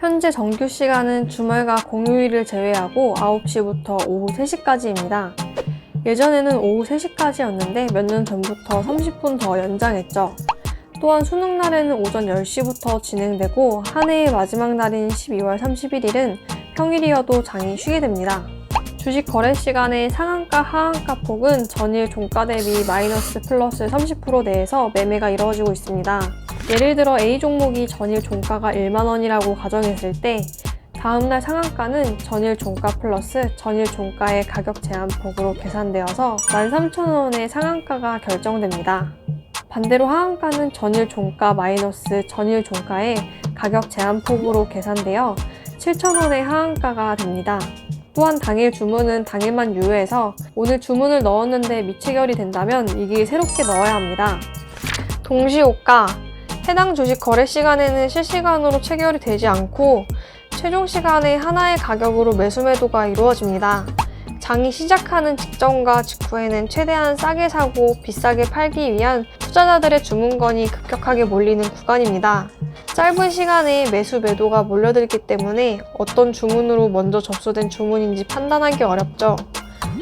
현재 정규 시간은 주말과 공휴일을 제외하고 9시부터 오후 3시까지입니다. 예전에는 오후 3시까지였는데 몇 년 전부터 30분 더 연장했죠. 또한 수능 날에는 오전 10시부터 진행되고 한 해의 마지막 날인 12월 31일은 평일이어도 장이 쉬게 됩니다. 주식 거래 시간에 상한가 하한가 폭은 전일 종가 대비 마이너스 플러스 30% 내에서 매매가 이루어지고 있습니다. 예를 들어 A 종목이 전일 종가가 1만 원이라고 가정했을 때 다음날 상한가는 전일 종가 플러스 전일 종가의 가격 제한폭으로 계산되어서 13,000원의 상한가가 결정됩니다. 반대로 하한가는 전일 종가 마이너스 전일 종가의 가격 제한폭으로 계산되어 7,000원의 하한가가 됩니다. 또한 당일 주문은 당일만 유효해서 오늘 주문을 넣었는데 미체결이 된다면 이게 새롭게 넣어야 합니다. 동시호가 해당 주식 거래 시간에는 실시간으로 체결이 되지 않고 최종 시간에 하나의 가격으로 매수 매도가 이루어집니다. 장이 시작하는 직전과 직후에는 최대한 싸게 사고 비싸게 팔기 위한 투자자들의 주문건이 급격하게 몰리는 구간입니다. 짧은 시간에 매수 매도가 몰려들기 때문에 어떤 주문으로 먼저 접수된 주문인지 판단하기 어렵죠.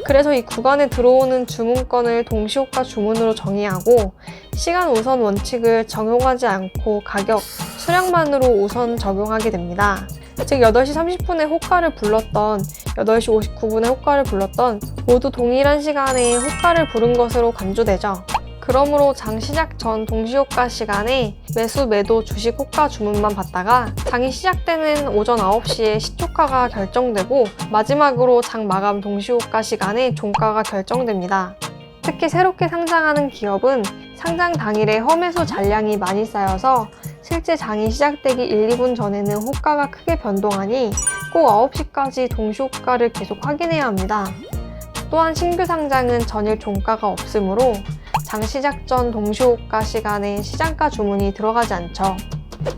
그래서 이 구간에 들어오는 주문건을 동시호가 주문으로 정의하고 시간 우선 원칙을 적용하지 않고 가격, 수량만으로 우선 적용하게 됩니다. 즉 8시 30분에 호가를 불렀던 8시 59분에 호가를 불렀던 모두 동일한 시간에 호가를 부른 것으로 간주되죠. 그러므로 장 시작 전 동시호가 시간에 매수 매도 주식 호가 주문만 받다가 장이 시작되는 오전 9시에 시초가가 결정되고 마지막으로 장 마감 동시호가 시간에 종가가 결정됩니다. 특히 새롭게 상장하는 기업은 상장 당일에 험해소 잔량이 많이 쌓여서 실제 장이 시작되기 1, 2분 전에는 호가가 크게 변동하니 꼭 9시까지 동시호가를 계속 확인해야 합니다. 또한 신규 상장은 전일 종가가 없으므로 장 시작 전 동시호가 시간에 시장가 주문이 들어가지 않죠.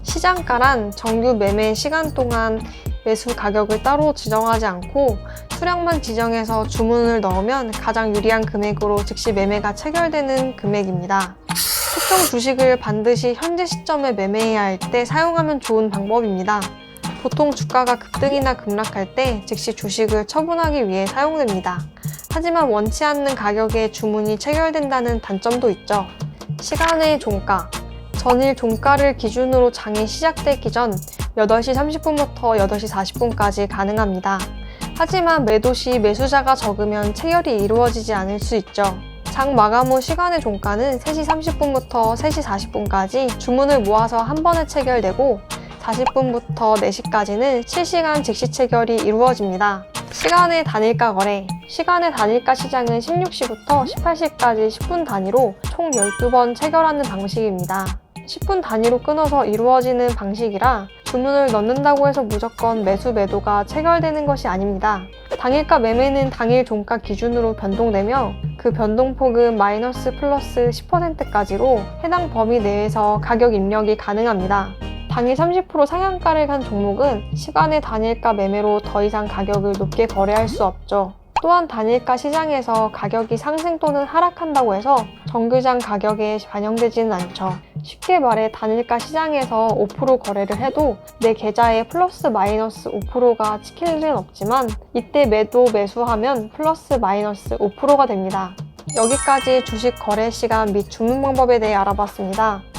시장가란 정규 매매 시간 동안 매수 가격을 따로 지정하지 않고 수량만 지정해서 주문을 넣으면 가장 유리한 금액으로 즉시 매매가 체결되는 금액입니다. 특정 주식을 반드시 현재 시점에 매매해야 할 때 사용하면 좋은 방법입니다. 보통 주가가 급등이나 급락할 때 즉시 주식을 처분하기 위해 사용됩니다. 하지만 원치 않는 가격에 주문이 체결된다는 단점도 있죠. 시간의 종가. 전일 종가를 기준으로 장이 시작되기 전 8시 30분부터 8시 40분까지 가능합니다. 하지만 매도 시 매수자가 적으면 체결이 이루어지지 않을 수 있죠. 장 마감 후 시간의 종가는 3시 30분부터 3시 40분까지 주문을 모아서 한 번에 체결되고 40분부터 4시까지는 실시간 즉시 체결이 이루어집니다. 시간의 단일가 거래 시간의 단일가 시장은 16시부터 18시까지 10분 단위로 총 12번 체결하는 방식입니다. 10분 단위로 끊어서 이루어지는 방식이라 주문을 넣는다고 해서 무조건 매수 매도가 체결되는 것이 아닙니다. 당일가 매매는 당일 종가 기준으로 변동되며 그 변동폭은 마이너스 플러스 10%까지로 해당 범위 내에서 가격 입력이 가능합니다. 당일 30% 상한가를 간 종목은 시간의 단일가 매매로 더 이상 가격을 높게 거래할 수 없죠. 또한 단일가 시장에서 가격이 상승 또는 하락한다고 해서 정규장 가격에 반영되지는 않죠. 쉽게 말해 단일가 시장에서 5% 거래를 해도 내 계좌에 플러스 마이너스 5%가 찍힐 일은 없지만 이때 매도 매수하면 플러스 마이너스 5%가 됩니다. 여기까지 주식 거래 시간 및 주문 방법에 대해 알아봤습니다.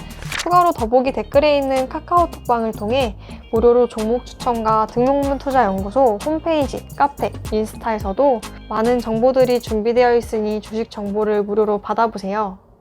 추가로 더보기 댓글에 있는 카카오톡방을 통해 무료로 종목 추천과 등록문 투자 연구소 홈페이지, 카페, 인스타에서도 많은 정보들이 준비되어 있으니 주식 정보를 무료로 받아보세요.